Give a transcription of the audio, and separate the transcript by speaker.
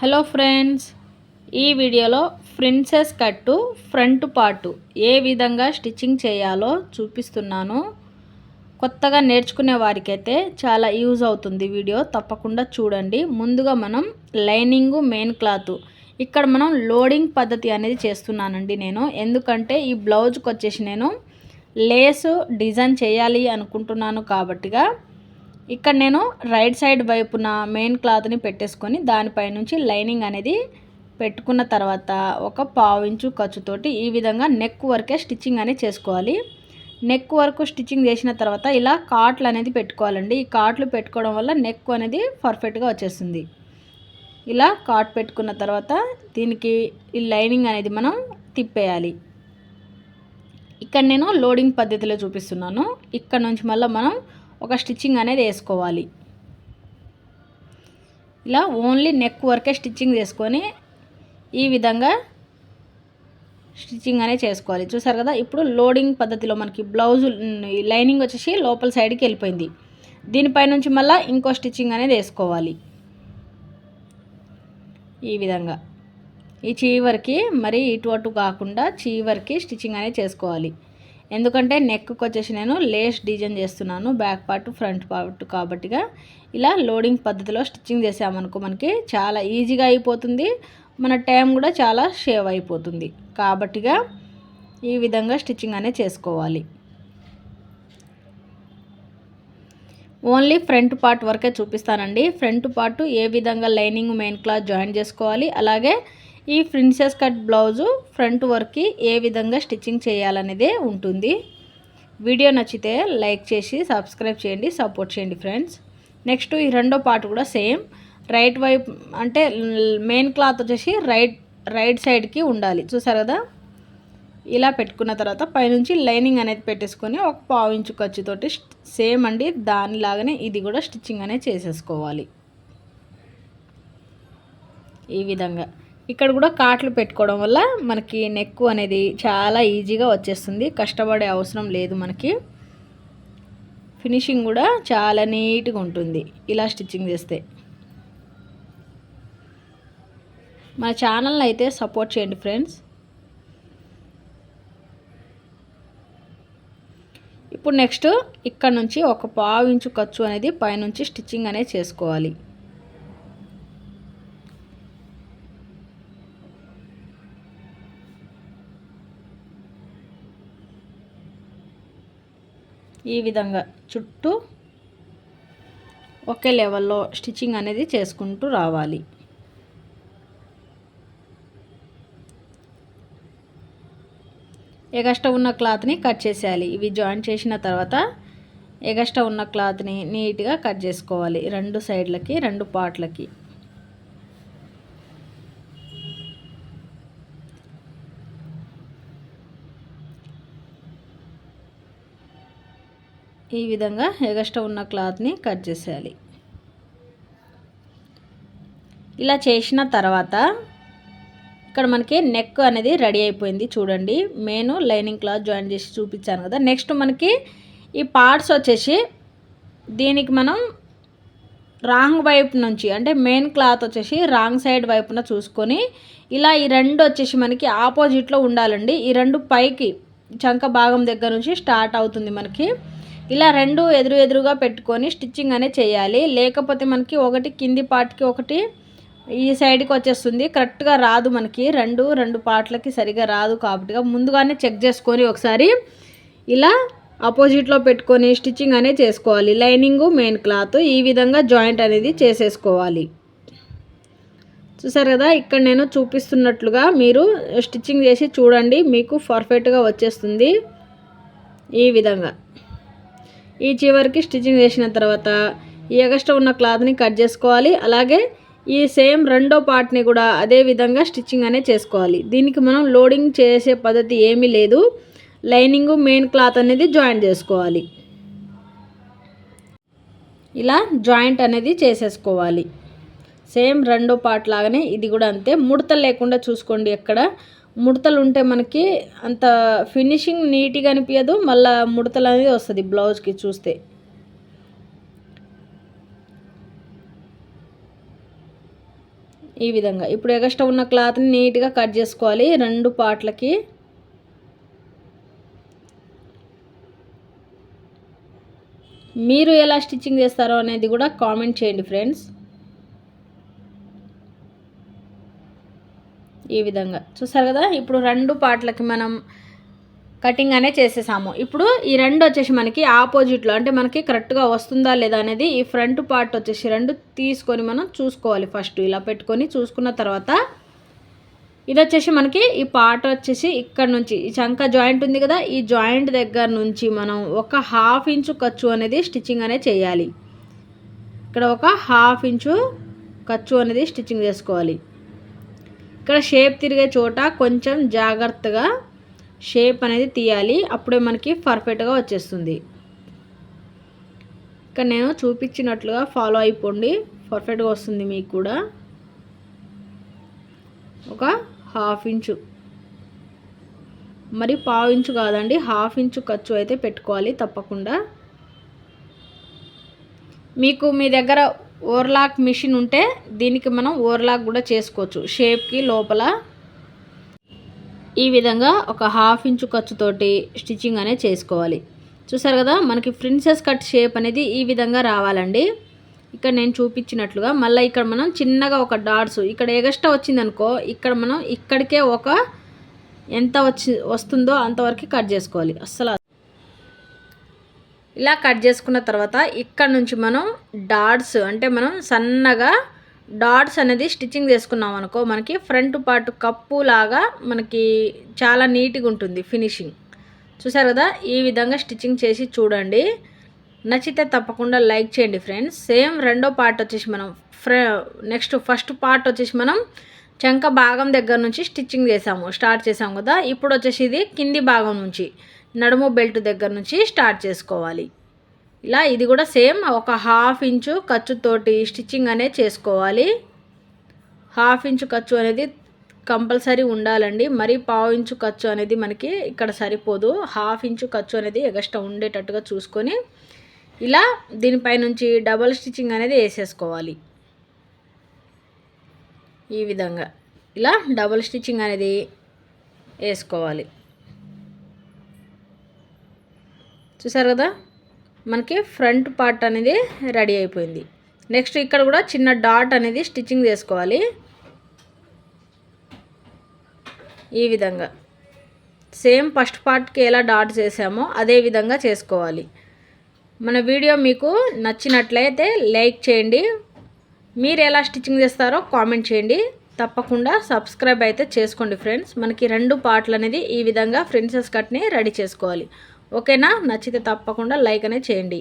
Speaker 1: Hello friends ఈ వీడియోలో princess కట్టు ఫ్రంట్ పార్టు ఏ విధంగా స్టిచ్చింగ్ చేయాలో చూపిస్తున్నాను. కొత్తగా నేర్చుకునే వారికైతే చాలా యూజ్ అవుతుంది వీడియో తప్పకుండా చూడండి. ముందుగా మనం లైనింగ్ మెయిన్ క్లాత్. ఇక్కడ మనం లోడింగ్ పద్ధతి అనేది చేస్తున్నానండి నేను. ఎందుకంటే ఈ బ్లౌజ్కి వచ్చేసి నేను లేసు డిజైన్ చేయాలి అనుకుంటున్నాను కాబట్టిగా. ఇక్కడ నేను రైట్ సైడ్ వైపున మెయిన్ క్లాత్ని పెట్టేసుకొని దానిపై నుంచి లైనింగ్ అనేది పెట్టుకున్న తర్వాత ఒక పావు ఇంచు ఖర్చుతోటి ఈ విధంగా నెక్ వరకే స్టిచ్చింగ్ అనేది చేసుకోవాలి. నెక్ వరకు స్టిచ్చింగ్ చేసిన తర్వాత ఇలా కాట్లు అనేది పెట్టుకోవాలండి. ఈ కాట్లు పెట్టుకోవడం వల్ల నెక్ అనేది పర్ఫెక్ట్గా వచ్చేస్తుంది. ఇలా కాట్ పెట్టుకున్న తర్వాత దీనికి ఈ లైనింగ్ అనేది మనం తిప్పేయాలి. ఇక్కడ నేను లోడింగ్ పద్ధతిలో చూపిస్తున్నాను. ఇక్కడ నుంచి మళ్ళీ మనం ఒక స్టిచ్చింగ్ అనేది వేసుకోవాలి. ఇలా ఓన్లీ నెక్ వరకే స్టిచ్చింగ్ చేసుకొని ఈ విధంగా స్టిచ్చింగ్ అనేది చేసుకోవాలి. చూసారు కదా ఇప్పుడు లోడింగ్ పద్ధతిలో మనకి బ్లౌజ్ లైనింగ్ వచ్చేసి లోపల సైడ్కి వెళ్ళిపోయింది. దీనిపై నుంచి మళ్ళీ ఇంకో స్టిచ్చింగ్ అనేది వేసుకోవాలి. ఈ విధంగా. ఈ చీవర్కి మరి ఇటు అటు కాకుండా చీవర్కి స్టిచ్చింగ్ అనేది చేసుకోవాలి. ఎందుకంటే నెక్కి వచ్చేసి నేను లేస్ డిజైన్ చేస్తున్నాను బ్యాక్ పార్ట్ ఫ్రంట్ పార్ట్ కాబట్టిగా. ఇలా లోడింగ్ పద్ధతిలో స్టిచ్చింగ్ చేసామనుకో మనకి చాలా ఈజీగా అయిపోతుంది. మన టైం కూడా చాలా సేవ్ అయిపోతుంది. కాబట్టిగా ఈ విధంగా స్టిచ్చింగ్ అనేది చేసుకోవాలి. ఓన్లీ ఫ్రంట్ పార్ట్ వరకే చూపిస్తానండి. ఫ్రంట్ పార్ట్ ఏ విధంగా లైనింగ్ మెయిన్ క్లాత్ జాయిన్ చేసుకోవాలి. అలాగే ఈ ప్రిన్సెస్ కట్ బ్లౌజు ఫ్రంట్ వర్క్కి ఏ విధంగా స్టిచ్చింగ్ చేయాలనేదే ఉంటుంది. వీడియో నచ్చితే లైక్ చేసి సబ్స్క్రైబ్ చేయండి సపోర్ట్ చేయండి ఫ్రెండ్స్. నెక్స్ట్ ఈ రెండో పార్ట్ కూడా సేమ్. రైట్ వైపు అంటే మెయిన్ క్లాత్ వచ్చేసి రైట్ రైట్ సైడ్కి ఉండాలి. చూసారు కదా? ఇలా పెట్టుకున్న తర్వాత పైనుంచి లైనింగ్ అనేది పెట్టేసుకొని ఒక పావు ఇంచు ఖర్చుతోటి సేమ్ అండి. దానిలాగానే ఇది కూడా స్టిచ్చింగ్ అనేది చేసేసుకోవాలి. ఈ విధంగా. ఇక్కడ కూడా కాట్లు పెట్టుకోవడం వల్ల మనకి నెక్ అనేది చాలా ఈజీగా వచ్చేస్తుంది. కష్టపడే అవసరం లేదు మనకి. ఫినిషింగ్ కూడా చాలా నీట్గా ఉంటుంది ఇలా స్టిచ్చింగ్ చేస్తే. మన ఛానల్ని అయితే సపోర్ట్ చేయండి ఫ్రెండ్స్. ఇప్పుడు నెక్స్ట్ ఇక్కడ నుంచి ఒక పావు ఇంచు ఖర్చు అనేది పైనుంచి స్టిచ్చింగ్ అనేది చేసుకోవాలి. ఈ విధంగా చుట్టూ ఒకే లెవెల్లో స్టిచ్చింగ్ అనేది చేసుకుంటూ రావాలి. ఎగస్ట్రా ఉన్న క్లాత్ని కట్ చేసేయాలి. ఇవి జాయిన్ చేసిన తర్వాత ఎగస్ట్రా ఉన్న క్లాత్ని నీట్గా కట్ చేసుకోవాలి. రెండు సైడ్లకి రెండు పార్ట్లకి. ఈ విధంగా ఎగస్ట్రా ఉన్న క్లాత్ని కట్ చేసేయాలి. ఇలా చేసిన తర్వాత ఇక్కడ మనకి నెక్ అనేది రెడీ అయిపోయింది చూడండి. మెయిన్ లైనింగ్ క్లాత్ జాయిన్ చేసి చూపించాను కదా. నెక్స్ట్ మనకి ఈ పార్ట్స్ వచ్చేసి దీనికి మనం రాంగ్ వైపు నుంచి అంటే మెయిన్ క్లాత్ వచ్చేసి రాంగ్ సైడ్ వైపున చూసుకొని ఇలా ఈ రెండు వచ్చేసి మనకి ఆపోజిట్లో ఉండాలండి. ఈ రెండు పైకి చంక భాగం దగ్గర నుంచి స్టార్ట్ అవుతుంది మనకి. ఇలా రెండు ఎదురు ఎదురుగా పెట్టుకొని స్టిచ్చింగ్ అనేది చేయాలి. లేకపోతే మనకి ఒకటి కింది పార్ట్కి ఒకటి ఈ సైడ్కి వచ్చేస్తుంది. కరెక్ట్గా రాదు మనకి. రెండు రెండు పార్ట్లకి సరిగా రాదు కాబట్టిగా ముందుగానే చెక్ చేసుకొని ఒకసారి ఇలా ఆపోజిట్లో పెట్టుకొని స్టిచ్చింగ్ అనేది చేసుకోవాలి. లైనింగు మెయిన్ క్లాత్ ఈ విధంగా జాయింట్ అనేది చేసేసుకోవాలి. చూసారు కదా? ఇక్కడ నేను చూపిస్తున్నట్లుగా మీరు స్టిచ్చింగ్ చేసి చూడండి. మీకు పర్ఫెక్ట్గా వచ్చేస్తుంది ఈ విధంగా. ఈ చివరికి స్టిచ్చింగ్ చేసిన తర్వాత ఈ ఎగస్ట్రా ఉన్న క్లాత్ని కట్ చేసుకోవాలి. అలాగే ఈ సేమ్ రెండో పార్ట్ని కూడా అదే విధంగా స్టిచ్చింగ్ అనే చేసుకోవాలి. దీనికి మనం లోడింగ్ చేసే పద్ధతి ఏమీ లేదు. లైనింగ్ మెయిన్ క్లాత్ అనేది జాయింట్ చేసుకోవాలి. ఇలా జాయింట్ అనేది చేసేసుకోవాలి. సేమ్ రెండో పార్ట్ లాగానే ఇది కూడా అంతే. ముడతలు లేకుండా చూసుకోండి ఎక్కడ. ముడతలు ఉంటే మనకి అంత ఫినిషింగ్ నీట్గా అనిపించదు మళ్ళీ ముడతలు అనేది వస్తుంది బ్లౌజ్కి చూస్తే. ఈ విధంగా. ఇప్పుడు ఎగస్ట్రా ఉన్న క్లాత్ని నీట్గా కట్ చేసుకోవాలి. రెండు పార్ట్లకి మీరు ఎలా స్టిచ్చింగ్ చేస్తారో అనేది కూడా కామెంట్ చేయండి ఫ్రెండ్స్. ఈ విధంగా. చూసారు కదా? ఇప్పుడు రెండు పార్ట్లకి మనం కటింగ్ అనే చేసేసాము. ఇప్పుడు ఈ రెండు వచ్చేసి మనకి ఆపోజిట్లో అంటే మనకి కరెక్ట్గా వస్తుందా లేదా అనేది ఈ ఫ్రంట్ పార్ట్ వచ్చేసి రెండు తీసుకొని మనం చూసుకోవాలి ఫస్ట్ ఇలా పెట్టుకొని చూసుకున్న తర్వాత ఇది వచ్చేసి మనకి ఈ పార్ట్ వచ్చేసి ఇక్కడ నుంచి ఈ చంక జాయింట్ ఉంది కదా? ఈ జాయింట్ దగ్గర నుంచి మనం ఒక హాఫ్ ఇంచు ఖర్చు అనేది స్టిచ్చింగ్ అనేది చేయాలి. ఇక్కడ ఒక హాఫ్ ఇంచు ఖర్చు అనేది స్టిచ్చింగ్ చేసుకోవాలి. ఇక్కడ షేప్ తిరిగే చోట కొంచెం జాగ్రత్తగా షేప్ అనేది తీయాలి. అప్పుడే మనకి పర్ఫెక్ట్గా వచ్చేస్తుంది. ఇక్కడ నేను చూపించినట్లుగా ఫాలో అయిపోండి. పర్ఫెక్ట్గా వస్తుంది మీకు కూడా. ఒక హాఫ్ ఇంచు మరి పావు ఇంచు కాదండి. హాఫ్ ఇంచు ఖర్చు అయితే పెట్టుకోవాలి తప్పకుండా. మీకు మీ దగ్గర ఓవర్లాక్ మిషన్ ఉంటే దీనికి మనం ఓవర్లాక్ కూడా చేసుకోవచ్చు. షేప్కి లోపల ఈ విధంగా ఒక హాఫ్ ఇంచు ఖర్చుతోటి స్టిచ్చింగ్ అనేది చేసుకోవాలి. చూసారు కదా మనకి ప్రిన్సెస్ కట్ షేప్ అనేది ఈ విధంగా రావాలండి. ఇక్కడ నేను చూపించినట్లుగా మళ్ళీ ఇక్కడ మనం చిన్నగా ఒక డాట్స్ ఇక్కడ ఎగస్ట్రా వచ్చిందనుకో ఇక్కడ మనం ఇక్కడికే ఒక ఎంత వచ్చి వస్తుందో అంతవరకు కట్ చేసుకోవాలి. అస్సలు ఇలా కట్ చేసుకున్న తర్వాత ఇక్కడ నుంచి మనం డాట్స్ అంటే మనం సన్నగా డాట్స్ అనేది స్టిచ్చింగ్ చేసుకున్నాం అనుకో మనకి ఫ్రంట్ పార్ట్ కప్పు లాగా మనకి చాలా నీట్గా ఉంటుంది ఫినిషింగ్. చూసారు కదా? ఈ విధంగా స్టిచ్చింగ్ చేసి చూడండి. నచ్చితే తప్పకుండా లైక్ చేయండి ఫ్రెండ్స్. సేమ్ రెండో పార్ట్ వచ్చేసి మనం ఫ్ర నెక్స్ట్ ఫస్ట్ పార్ట్ వచ్చేసి మనం చంక భాగం దగ్గర నుంచి స్టిచ్చింగ్ చేసాము స్టార్ట్ చేసాము కదా? ఇప్పుడు వచ్చేసి ఇది కింది భాగం నుంచి. నడుము బెల్ట్ దగ్గర నుంచి స్టార్ట్ చేసుకోవాలి. ఇలా ఇది కూడా సేమ్ ఒక హాఫ్ ఇంచు ఖర్చుతోటి స్టిచ్చింగ్ అనేది చేసుకోవాలి. హాఫ్ ఇంచు ఖర్చు అనేది కంపల్సరీ ఉండాలండి. మరి పావు ఇంచు ఖర్చు అనేది మనకి ఇక్కడ సరిపోదు. హాఫ్ ఇంచు ఖర్చు అనేది ఎగస్ట్రా ఉండేటట్టుగా చూసుకొని ఇలా దీనిపై నుంచి డబల్ స్టిచ్చింగ్ అనేది వేసేసుకోవాలి. ఈ విధంగా ఇలా డబల్ స్టిచ్చింగ్ అనేది వేసుకోవాలి. చూసారు కదా? మనకి ఫ్రంట్ పార్ట్ అనేది రెడీ అయిపోయింది. నెక్స్ట్ ఇక్కడ కూడా చిన్న డాట్ అనేది స్టిచ్చింగ్ చేసుకోవాలి. ఈ విధంగా. సేమ్ ఫస్ట్ పార్ట్కి ఎలా డాట్ చేసామో అదే విధంగా చేసుకోవాలి. మన వీడియో మీకు నచ్చినట్లయితే లైక్ చేయండి. మీరు ఎలా స్టిచ్చింగ్ చేస్తారో కామెంట్ చేయండి. తప్పకుండా సబ్స్క్రైబ్ అయితే చేసుకోండి ఫ్రెండ్స్. మనకి రెండు పార్ట్లు అనేది ఈ విధంగా ఫ్రిన్సెస్ కట్ని రెడీ చేసుకోవాలి. ఓకేనా? నచ్చితే తప్పకుండా లైక్ అనేది చేయండి.